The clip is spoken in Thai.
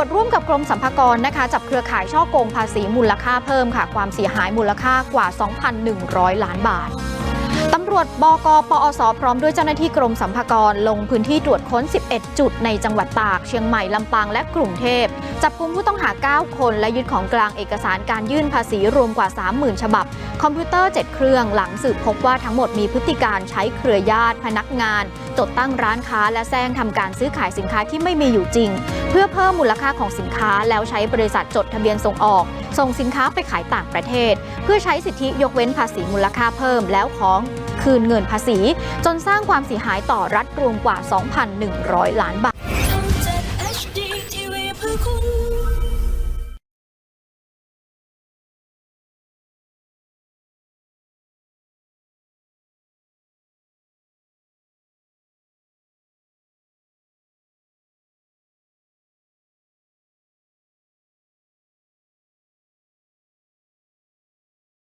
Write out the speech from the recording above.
วจร่วมกับกรมสรรพากรนะคะ จับเครือข่ายช่อโกงภาษีมูลค่าเพิ่มค่ะ ความเสียหายมูลค่ากว่า 2,100 ล้านบาท วจบกปอสพร้อมด้วยเจ้าหน้าที่กรมสรรพากรลงพื้นที่ตรวจค้น 11 จุดในจังหวัดตาก เชียงใหม่ ลำปาง และกรุงเทพ จับกุมผู้ต้องหา 9 คน และยึดของกลางเอกสารการยื่นภาษีรวมกว่า 30,000 ฉบับ คอมพิวเตอร์ 7 เครื่องหลังสืบพบว่าทั้งหมดมีพฤติการใช้เครือญาติ พนักงาน จดตั้งร้านค้าและแซงทำการซื้อขายสินค้าที่ไม่มีอยู่จริง เพื่อเพิ่มมูลค่าของสินค้าแล้วใช้บริษัทจดทะเบียนส่งออก ส่งสินค้าไปขายต่างประเทศ เพื่อใช้สิทธิยกเว้นภาษีมูลค่าเพิ่มแล้วของ คืนเงินภาษี จนสร้างความเสียหายต่อรัฐรวมกว่า 2,100 ล้านบาท